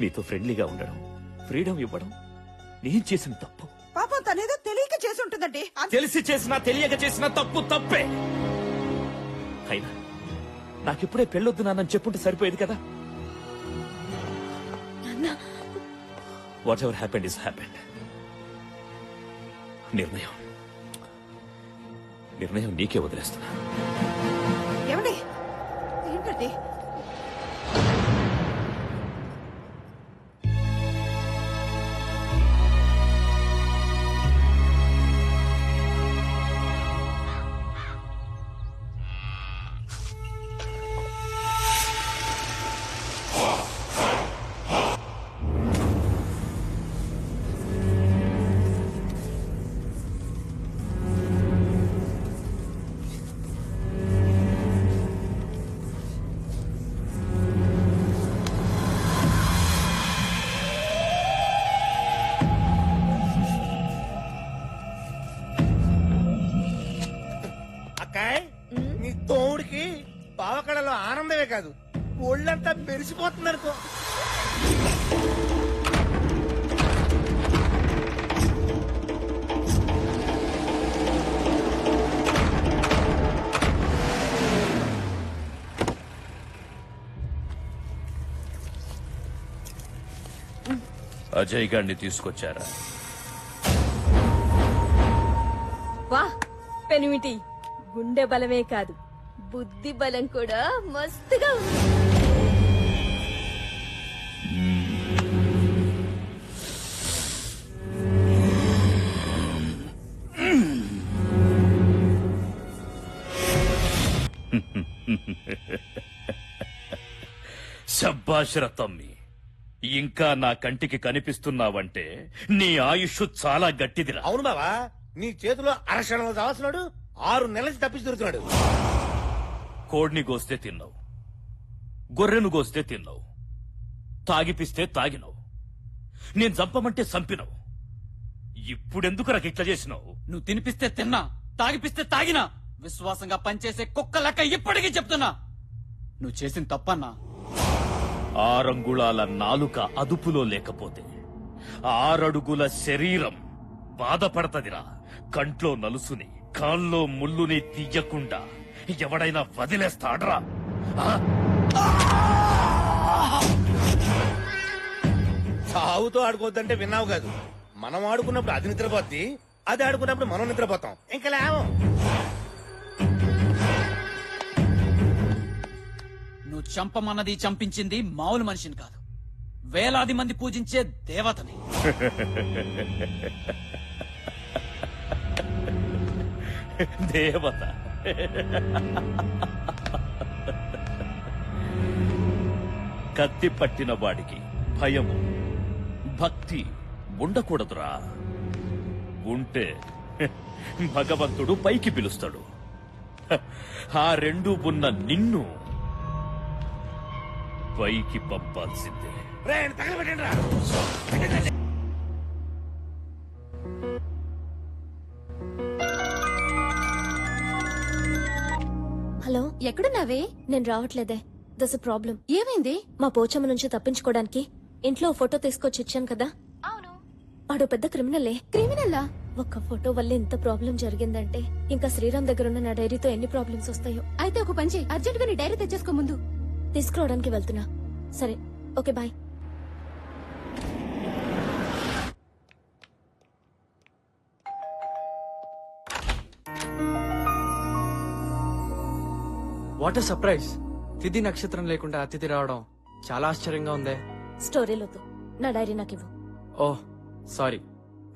నీతో ఫ్రెండ్లీగా ఉండడం ఫ్రీడమ్ ఇవ్వడం నేను చేసిన తప్పు. పాపం తనేదో తెలియక చేసి ఉంటుందండి అంతే. తెలిసి చేసినా తెలియక చేసిన తప్పు తప్పే. అయినా నాకిప్పుడే పెళ్ళొద్దు నాన్నని చెప్పుంటే సరిపోయేది కదా? Whatever happened is happened నిర్ణయం. నిర్ణయం నీకే వదిలేస్తున్నా. ఏమండి? ఏంటండి? నీ తోడికి పావకళలో ఆనందమే కాదు ఒళ్ళంతా మెరిసిపోతుంది అనుకో అజయ్ గారిని తీసుకొచ్చారా? వా పెనిమిటి. గుండె బలమే కాదు. బుద్ధి బలం కూడా మస్తుగా ఉంది. తమ్మి ఇంకా నా కంటికి కనిపిస్తున్నావంటే నీ ఆయుష్ చాలా గట్టిదిరా. అవును బావా నీ చేతిలో అరక్షణలో చావస్తున్నాడు ఆరు నెలల తప్పించి దొరుకుతున్నాడు కోడిని గోస్తే తిన్నావు. గొర్రెను గోస్తే తిన్నావు. తాగిపిస్తే తాగినావు. నేను చంపమంటే చంపినావు. ఇప్పుడెందుకు నాకు ఇట్లా చేసినావు? నువ్వు తినిపిస్తే తిన్నా తాగిపిస్తే తాగినా. విశ్వాసంగా పనిచేసే కుక్క లెక్క ఇప్పటికీ చెప్తున్నా. నువ్వు చేసిన తప్పన్నా. ఆరంగుళాల నాలుక అదుపులో లేకపోతే ఆరడుగుల శరీరం బాధపడతదిరా. కంట్లో నలుసుని కాల్లో ముల్లుని తీయకుండా ఎవడైనా వదిలేస్తాడ్రా? సావుతో ఆడుకోవద్దంటే విన్నావు కాదు. మనం ఆడుకున్నప్పుడు అది నిద్రపోద్ది అది ఆడుకున్నప్పుడు మనం నిద్రపోతాం. ఇంకా లేవం. నువ్వు చంపమన్నది చంపించింది మామూలు మనిషిని కాదు. వేలాది మంది పూజించే దేవతని. దేవత. కత్తి పట్టిన వాడికి భయము. భక్తి ఉండకూడదురా. ఉంటే భగవంతుడు పైకి పిలుస్తాడు. ఆ రెండు ఉన్న నిన్ను పైకి పంపాల్సిందే. ఎక్కడున్నావే? నేను రావట్లేదే. దస్ ప్రాబ్లం ఏమైంది? మా పోచమ్మ నుంచి తప్పించుకోవడానికి ఇంట్లో ఫోటో తీసుకొచ్చి ఇచ్చాను కదా. అవును. వాడు పెద్ద క్రిమినలే. క్రిమినల్లా ఒక్క ఫోటో వల్ల ఇంత ప్రాబ్లం జరిగిందంటే ఇంకా శ్రీరామ్ దగ్గర ఉన్న నా డైరీతో ఎన్ని ప్రాబ్లమ్స్ వస్తాయో. అయితే ఒక పని చేయి అర్జెంట్గా నీ డైరీ తెచ్చేసుకో ముందు. తీసుకురావడానికి వెళ్తున్నా. సరే ఓకే బాయ్ వాట్ సర్ప్రైజ్. తిథి నక్షత్రం లేకుండా అతిథి రావడం చాలా ఆశ్చర్యంగా ఉందే. స్టోరీలోతో నా డైరీ నాకు ఇవ్వు. ఓహ్ సారీ.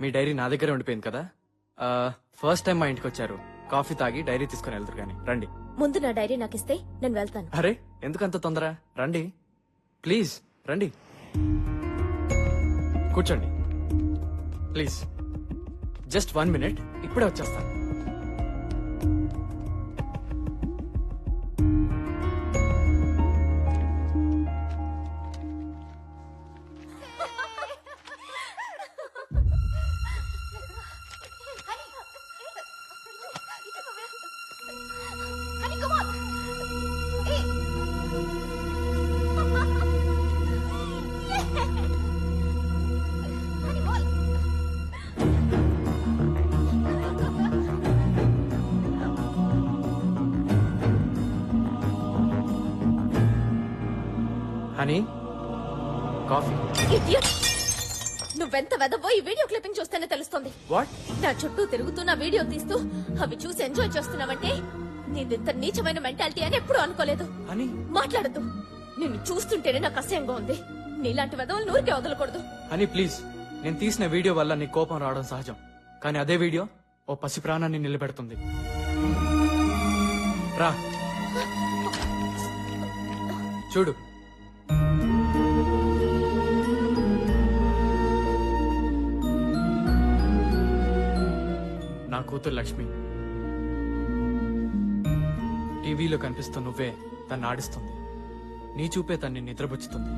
మీ డైరీ నా దగ్గర ఉండిపోయింది కదా? ఫస్ట్ టైం మా ఇంటికి వచ్చారు. కాఫీ తాగి డైరీ తీసుకుని వెళ్తారు కానీ. రండి. ముందు నా డైరీ నాకు ఇస్తే నేను వెళ్తాను. అరే ఎందుకంత తొందర? రండి. ప్లీజ్ రండి. కూర్చోండి. ప్లీజ్. Just one minute. ఇప్పుడే వచ్చేస్తాను. Honey coffee! నువ్వెంత వెదవో ఈ వీడియో క్లిప్పింగ్ చూస్తేనే తెలుస్తుంది. వాట్ నా చుట్టూ తిరుగుతూ నా వీడియో తీస్తూ అవి చూసి ఎంజాయ్ చేస్తున్నావంటే నీదింత నీచమైన మెంటాలిటీ అని ఎప్పుడూ అనుకోలేదు. హనీ మాట్లాడద్దు. నిన్ను చూస్తుంటేనే నాకు అసహ్యంగా ఉంది. నీలాంటి వెదవులు నూరికే వదలకూడదు. హనీ ప్లీజ్ నేను తీసిన వీడియో వల్ల నీ కోపం రావడం సహజం. కానీ అదే వీడియో ఓ పసి ప్రాణాన్ని నిలబెడుతుంది. రా. చూడు. నా కూతురు లక్ష్మి. టీవీలో కనిపిస్తూ నువ్వే తన్ని ఆడిస్తుంది. నీ చూపే తన్ని నిద్రపుచ్చుతుంది.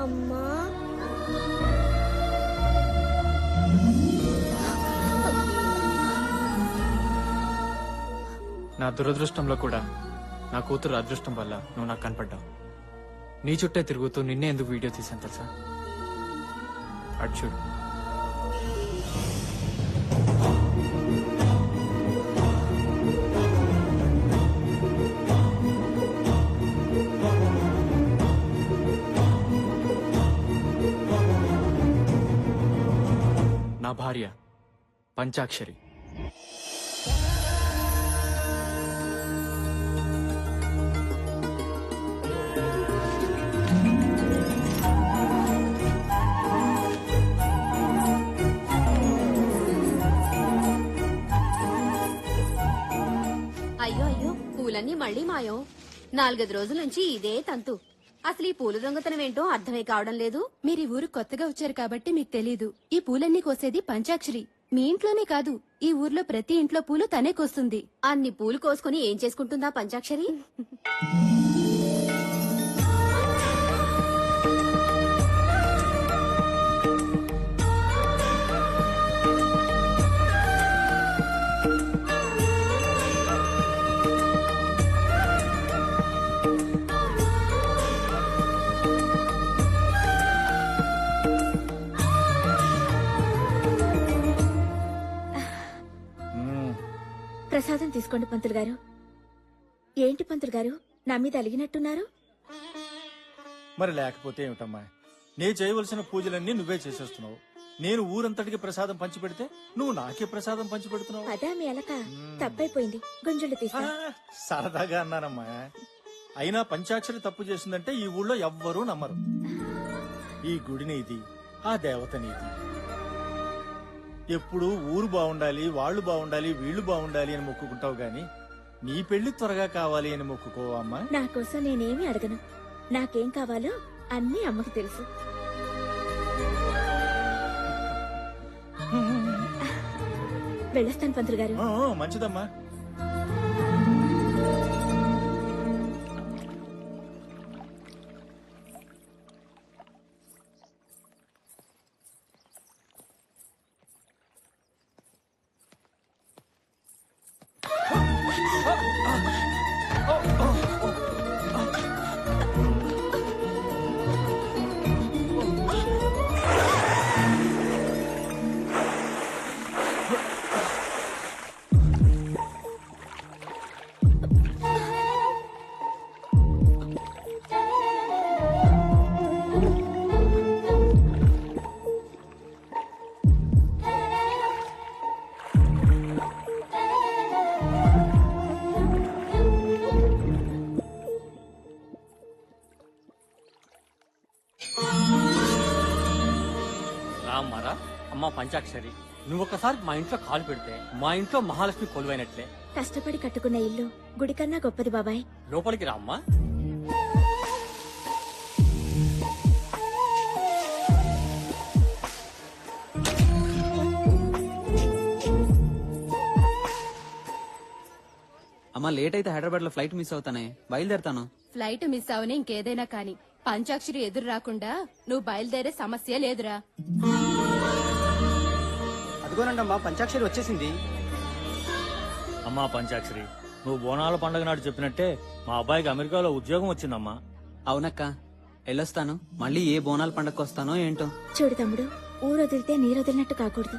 అమ్మా. నా దురదృష్టంలో కూడా నా కూతురు అదృష్టం వల్ల నువ్వు నాకు కనపడ్డావు. నీ చుట్టే తిరుగుతూ నిన్నే ఎందుకు వీడియో తీసాను తెలుసా? అటు చూడు నా భార్య పంచాక్షరి. మాయం? నాలుగైదు రోజుల నుంచి ఇదే తంతు. అసలు ఈ పూల దొంగతనం ఏంటో అర్థమే కావడం లేదు. మీరు ఈ ఊరు కొత్తగా వచ్చారు కాబట్టి మీకు తెలీదు. ఈ పూలన్నీ కోసేది పంచాక్షరి. మీ ఇంట్లోనే కాదు ఈ ఊర్లో ప్రతి ఇంట్లో పూలు తనే కోస్తుంది. అన్ని పూలు కోసుకుని ఏం చేసుకుంటుందా పంచాక్షరి? ప్రసాదం తీసుకోండి పంతులు గారు. ఏంటి పంతులు గారు? నా మీద అలిగినట్టున్నారు? మరి లేకపోతే ఏమిటమ్మా? నేను చేయవలసిన పూజలన్నీ నువ్వే చేసేస్తున్నావు. నేను ఊరంతటికి ప్రసాదం పంచిపెడితే నువ్వు నాకే ప్రసాదం పంచిపెడుతున్నావు. అదా మీ అలక. తప్పైపోయింది. గుంజులు ఆ, తీసా సరదాగా అన్నానమ్మా అయినా పంచాక్షరి తప్పు చేసిందంటే ఈ ఊళ్ళో ఎవ్వరూ నమ్మరు. ఈ గుడి నీది ఆ దేవత నీది ఎప్పుడు ఊరు బాగుండాలి వాళ్ళు బాగుండాలి వీళ్ళు బాగుండాలి అని మొక్కుకుంటావు గాని నీ పెళ్ళి త్వరగా కావాలి అని మొక్కుకోవమ్మా నా కోసం నేనేమి అడగను. నాకేం కావాలో అన్నీ అమ్మకి తెలుసు. వెళ్ళొస్తాను పంతులు గారు. ఆ, ఆ, మంచిదమ్మా రామ్మారా పంచాక్షరి. నువ్వు ఒకసారి మా ఇంట్లో కాలు పెడితే మా ఇంట్లో మహాలక్ష్మి కొలువైనట్లే. కష్టపడి కట్టుకున్న ఇల్లు గుడి కన్నా గొప్పది బాబాయ్. లోపలికి రామ్మా అమ్మా. లేట్ అయితే హైదరాబాద్లో ఫ్లైట్ మిస్ అవుతానే. బయలుదేరుతాను. ఫ్లైట్ మిస్ అవని ఇంకేదైనా కాని పంచాక్షరి ఎదురు రాకుండా నువ్వు బయలుదేరే సమస్య లేదురా. అదిగోనండమ్మా పంచాక్షరి వచ్చేసింది. అమ్మా పంచాక్షరి నువ్వు బోనాల పండగ నాడు చెప్పినట్టే మా అబ్బాయికి అమెరికాలో ఉద్యోగం వచ్చిందమ్మా. అవునక్క వెళ్ళొస్తాను మళ్ళీ ఏ బోనాల పండగకి వస్తానో ఏంటో. చూడు తమ్ముడు ఊరు వదిలితే నీరు వదిలినట్టు కాకూడదు.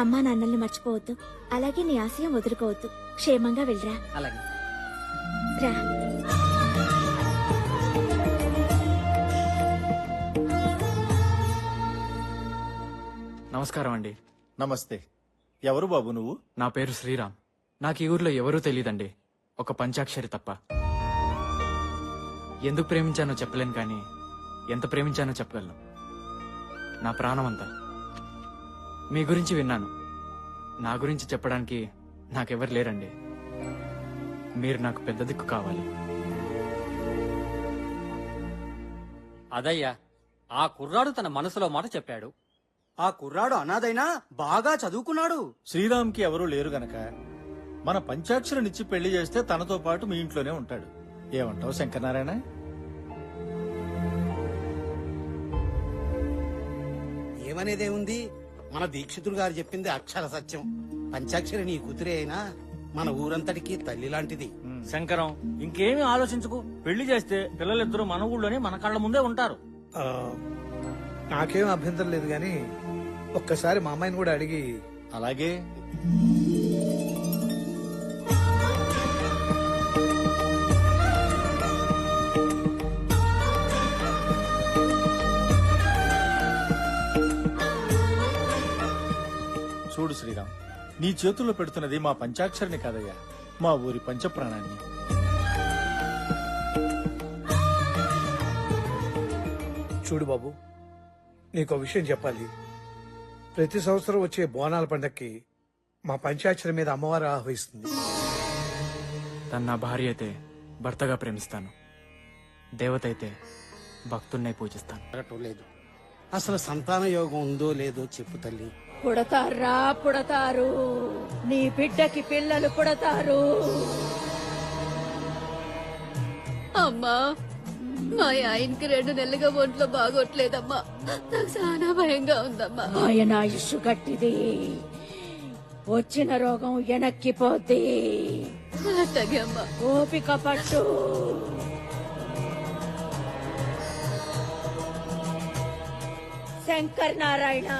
అమ్మా నాన్నల్ని మర్చిపోవద్దు. అలాగే నీ ఆశయం వదులుకోవద్దు. క్షేమంగా వెళ్ళరా. అలాగే. రా. నమస్కారం అండి. నమస్తే. ఎవరు బాబు నువ్వు? నా పేరు శ్రీరామ్. నాకు ఈ ఊర్లో ఎవరూ తెలియదండి ఒక పంచాక్షరి తప్ప. ఎందుకు ప్రేమించానో చెప్పలేను కానీ ఎంత ప్రేమించానో చెప్పగలను. నా ప్రాణం అంతా. మీ గురించి విన్నాను. నా గురించి చెప్పడానికి నాకెవరు లేరండి. మీరు నాకు పెద్ద దిక్కు కావాలి. అదయ్యా ఆ కుర్రాడు తన మనసులో మాట చెప్పాడు. ఆ కుర్రాడు అనాథైనా బాగా చదువుకున్నాడు. శ్రీరామ్కి ఎవరూ లేరు గనక. మన పంచాక్షరినిచ్చి పెళ్ళి చేస్తే తనతో పాటు మీ ఇంట్లోనే ఉంటాడు. ఏమంటావు శంకరనారాయణ? ఏమనేదే ఉంది? మన దీక్షితుడు గారు చెప్పింది అక్షర సత్యం. పంచాక్షరి నీ కూతురే అయినా మన ఊరంతటికి తల్లి లాంటిది. శంకరం ఇంకేమీ ఆలోచించుకు. పెళ్ళి చేస్తే పిల్లలిద్దరూ మన ఊళ్ళోనే మన కళ్ళ ముందే ఉంటారు. నాకేం అభ్యంతరం లేదు గాని ఒక్కసారి మా అమ్మాయిని కూడా అడిగి అలాగే. చూడు శ్రీరామ్ నీ చేతుల్లో పెడుతున్నది మా పంచాక్షరిని కాదయ్యా మా ఊరి పంచప్రాణాన్ని. చూడు బాబు నీకు విషయం చెప్పాలి. ప్రతి సంవత్సరం వచ్చే బోనాల పండక్కి మా పంచాక్షరి మీద అమ్మవారు ఆహ్వానిస్తుంది తను నా భార్య అయితే భర్తగా ప్రేమిస్తాను. దేవత అయితే భక్తున్నై పూజిస్తాను. లేదు. అసలు సంతాన యోగం ఉందో లేదో చెప్పు తల్లి. పుడతారా పుడతారు? నీ బిడ్డకి పిల్లలు పుడతారు? అమ్మా మా ఆయనకి రెండు నెలలుగా ఒంట్లో బాగోట్లేదమ్మా. నాకు చాలా భయంగా ఉందమ్మా. ఆయన ఆయుష్ గట్టిది. వచ్చిన రోగం వెనక్కిపోద్ది అట్టగే అమ్మా. ఓపిక పట్టు. శంకర్ నారాయణ.